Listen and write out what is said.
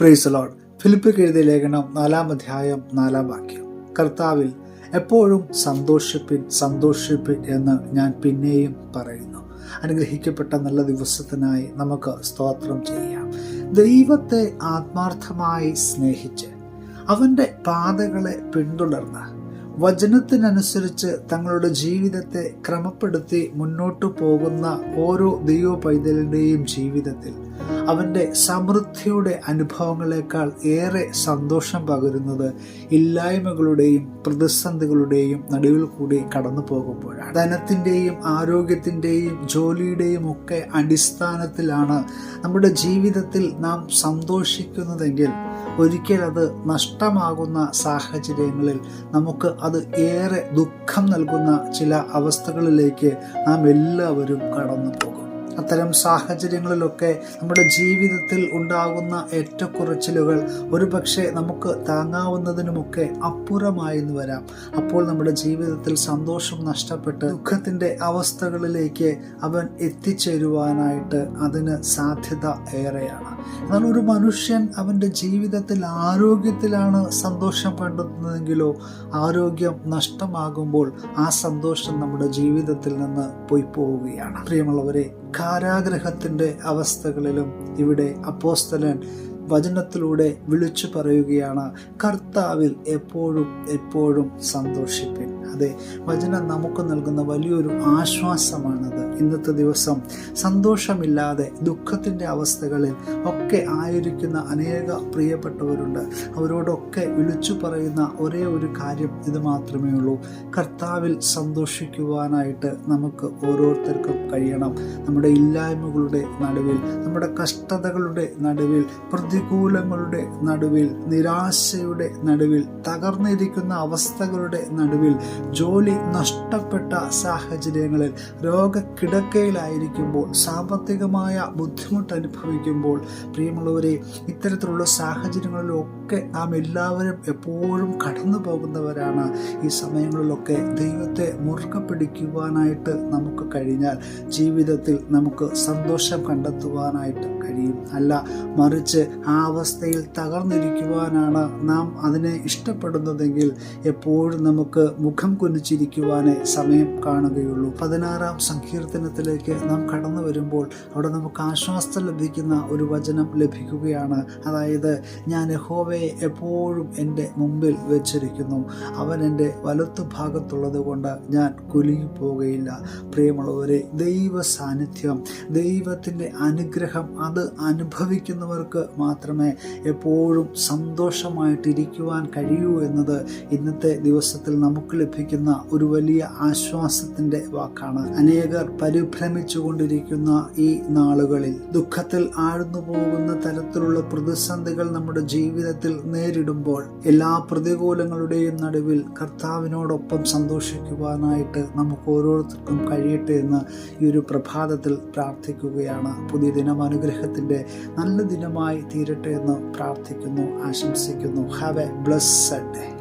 Price load ഫിലിപ്പിക്ക് എഴുതിയ ലേഖനം നാലാം അധ്യായം നാലാം വാക്യം. കർത്താവിൽ എപ്പോഴും സന്തോഷിപ്പിൻ സന്തോഷിപ്പിൻ എന്ന് ഞാൻ പിന്നെയും പറയുന്നു. അനുഗ്രഹിക്കപ്പെട്ട നല്ല ദിവസത്തിനായി നമുക്ക് സ്തോത്രം ചെയ്യാം. ദൈവത്തെ ആത്മാർത്ഥമായി സ്നേഹിച്ച് അവന്റെ പാതകളെ പിന്തുടർന്ന് വചനത്തിനനുസരിച്ച് തങ്ങളുടെ ജീവിതത്തെ ക്രമപ്പെടുത്തി മുന്നോട്ടു പോകുന്ന ഓരോ ദൈവ പൈതലിന്റെയും ജീവിതത്തിൽ അവന്റെ സമൃദ്ധിയുടെ അനുഭവങ്ങളെക്കാൾ ഏറെ സന്തോഷം പകരുന്നത് ഇല്ലായ്മകളുടെയും പ്രതിസന്ധികളുടെയും നടുവിൽ കൂടി കടന്നു പോകുമ്പോഴാണ്. ധനത്തിന്റെയും ആരോഗ്യത്തിന്റെയും ജോലിയുടെയും ഒക്കെ അടിസ്ഥാനത്തിലാണ് നമ്മുടെ ജീവിതത്തിൽ നാം സന്തോഷിക്കുന്നതെങ്കിൽ ഒരിക്കൽ അത് നഷ്ടമാകുന്ന സാഹചര്യങ്ങളിൽ നമുക്ക് അത് ഏറെ ദുഃഖം നൽകുന്ന ചില അവസ്ഥകളിലേക്ക് നാം എല്ലാവരും കടന്നു പോകും അത്തരം സാഹചര്യങ്ങളിലൊക്കെ നമ്മുടെ ജീവിതത്തിൽ ഉണ്ടാകുന്ന ഏറ്റക്കുറച്ചിലുകൾ ഒരുപക്ഷെ നമുക്ക് താങ്ങാവുന്നതിനുമൊക്കെ അപ്പുറമായെന്ന് വരാം. അപ്പോൾ നമ്മുടെ ജീവിതത്തിൽ സന്തോഷം നഷ്ടപ്പെട്ട് ദുഃഖത്തിന്റെ അവസ്ഥകളിലേക്ക് അവൻ എത്തിച്ചേരുവാനായിട്ട് അതിന് സാധ്യത ഏറെയാണ്. എന്നാൽ ഒരു മനുഷ്യൻ അവന്റെ ജീവിതത്തിൽ ആരോഗ്യത്തിലാണ് സന്തോഷം കണ്ടെത്തുന്നതെങ്കിലോ ആരോഗ്യം നഷ്ടമാകുമ്പോൾ ആ സന്തോഷം നമ്മുടെ ജീവിതത്തിൽ നിന്ന് പോയി പോവുകയാണ് പ്രിയമുള്ളവരെ കാരാഗ്രഹത്തിന്റെ അവസ്ഥകളിലും ഇവിടെ അപ്പോസ്തലൻ വചനത്തിലൂടെ വിളിച്ചു പറയുകയാണ്. കർത്താവിൽ എപ്പോഴും എപ്പോഴും സന്തോഷിപ്പിൻ. അതെ വചനം നമുക്ക് നൽകുന്ന വലിയൊരു ആശ്വാസമാണത്. ഇന്നത്തെ ദിവസം സന്തോഷമില്ലാതെ ദുഃഖത്തിന്റെ അവസ്ഥകളിൽ ഒക്കെ ആയിരിക്കുന്ന അനേക പ്രിയപ്പെട്ടവരുണ്ട്. അവരോടൊക്കെ വിളിച്ചു പറയുന്ന ഒരേ ഒരു കാര്യം ഇത് മാത്രമേ ഉള്ളൂ. കർത്താവിൽ സന്തോഷിക്കുവാനായിട്ട് നമുക്ക് ഓരോരുത്തർക്കും കഴിയണം. നമ്മുടെ ഇല്ലായ്മകളുടെ നടുവിൽ നമ്മുടെ കഷ്ടതകളുടെ നടുവിൽ പ്രതികൂലങ്ങളുടെ നടുവിൽ നിരാശയുടെ നടുവിൽ തകർന്നിരിക്കുന്ന അവസ്ഥകളുടെ നടുവിൽ ജോലി നഷ്ടപ്പെട്ട സാഹചര്യങ്ങളിൽ രോഗക്കിടക്കയിലായിരിക്കുമ്പോൾ സാമ്പത്തികമായ ബുദ്ധിമുട്ട് അനുഭവിക്കുമ്പോൾ പ്രിയമുള്ളവരെ ഇത്തരത്തിലുള്ള സാഹചര്യങ്ങളിലൊക്കെ നാം എല്ലാവരും എപ്പോഴും കടന്നു പോകുന്നവരാണ്. ഈ സമയങ്ങളിലൊക്കെ ദൈവത്തെ മുറുകെ പിടിക്കുവാനായിട്ട് നമുക്ക് കഴിഞ്ഞാൽ ജീവിതത്തിൽ നമുക്ക് സന്തോഷം കണ്ടെത്തുവാനായിട്ട് കഴിയും. അല്ല മറിച്ച് അവസ്ഥയിൽ തകർന്നിരിക്കുവാനാണ് നാം അതിനെ ഇഷ്ടപ്പെടുന്നതെങ്കിൽ എപ്പോഴും നമുക്ക് മുഖം കുനിച്ചിരിക്കുവാനേ സമയം കാണുകയുള്ളൂ. പതിനാറാം സങ്കീർത്തനത്തിലേക്ക് നാം കടന്നു വരുമ്പോൾ അവിടെ നമുക്ക് ആശ്വാസം ലഭിക്കുന്ന ഒരു വചനം ലഭിക്കുകയാണ്. അതായത് ഞാൻ യഹോവയെ എപ്പോഴും എന്റെ മുമ്പിൽ വെച്ചിരിക്കുന്നു. അവൻ എന്റെ വലത്തു ഭാഗത്തുള്ളത് കൊണ്ട് ഞാൻ കുലുങ്ങിപ്പോകുകയില്ല പ്രിയമുള്ളവരെ ദൈവ സാന്നിധ്യം ദൈവത്തിന്റെ അനുഗ്രഹം അത് അനുഭവിക്കുന്നവർക്ക് മാത്രമേ എപ്പോഴും സന്തോഷമായിട്ടിരിക്കുവാൻ കഴിയൂ എന്നത് ഇന്നത്തെ ദിവസത്തിൽ നമുക്ക് ലഭിക്കുന്ന ഒരു വലിയ ആശ്വാസത്തിന്റെ വാക്കാണ്. അനേകർ പരിഭ്രമിച്ചു കൊണ്ടിരിക്കുന്ന ഈ നാളുകളിൽ ദുഃഖത്തിൽ ആഴ്ന്നു പോകുന്ന തരത്തിലുള്ള പ്രതിസന്ധികൾ നമ്മുടെ ജീവിതത്തിൽ നേരിടുമ്പോൾ എല്ലാ പ്രതികൂലങ്ങളുടെയും നടുവിൽ കർത്താവിനോടൊപ്പം സന്തോഷിക്കുവാനായിട്ട് നമുക്ക് ഓരോരുത്തർക്കും കഴിയട്ടെ എന്ന് ഈ ഒരു പ്രഭാതത്തിൽ പ്രാർത്ഥിക്കുകയാണ്. പുതിയ ദിനം അനുഗ്രഹത്തിന്റെ നല്ല ദിനമായി തീരട്ടെ എന്ന് പ്രാർത്ഥിക്കുന്നു ആശംസിക്കുന്നു. Have A blessed day